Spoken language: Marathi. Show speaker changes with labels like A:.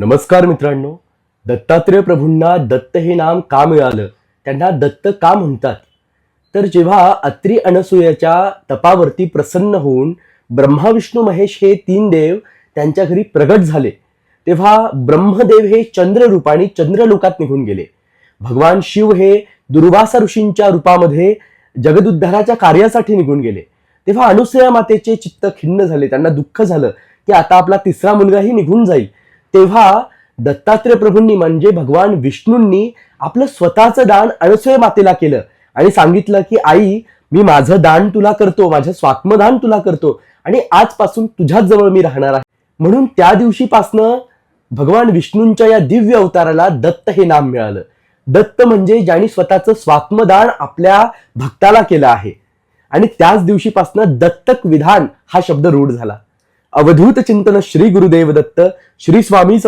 A: नमस्कार मित्रांनो. दत्तात्रेय प्रभूंना दत्त हे नाम का मिळालं? त्यांना दत्त का म्हणतात? तर जेव्हा अत्री अनसूयाच्या तपावरती प्रसन्न होऊन ब्रह्मा विष्णू महेश हे तीन देव त्यांच्या घरी प्रगट झाले तेव्हा ब्रह्मदेव हे चंद्र रूपाने चंद्रलोकात निघून गेले. भगवान शिव हे दुर्वासा ऋषींच्या रूपामध्ये जगदुद्धाराच्या कार्यासाठी निघून गेले. तेव्हा अनुसया मातेचे चित्त खिन्न झाले त्यांना दुःख झालं की आता आपला तिसरा मुलगाही निघून जाईल. तेव्हा दत्तात्रय प्रभूंनी म्हणजे भगवान विष्णूंनी आपलं स्वतःचं दान अनसुय मातेला केलं. आणि सांगितलं की आई मी माझं दान तुला करतो माझं स्वात्मदान तुला करतो आणि आजपासून तुझ्याच जवळ मी राहणार आहे. म्हणून त्या दिवशीपासनं भगवान विष्णूंच्या या दिव्य अवताराला दत्त हे नाम मिळालं. दत्त म्हणजे ज्यांनी स्वतःचं स्वात्मदान आपल्या भक्ताला केलं आहे. आणि त्याच दिवशीपासनं दत्तक विधान हा शब्द रूढ झाला. अवधूत चिंतन श्री गुरुदेव दत्त श्री स्वामी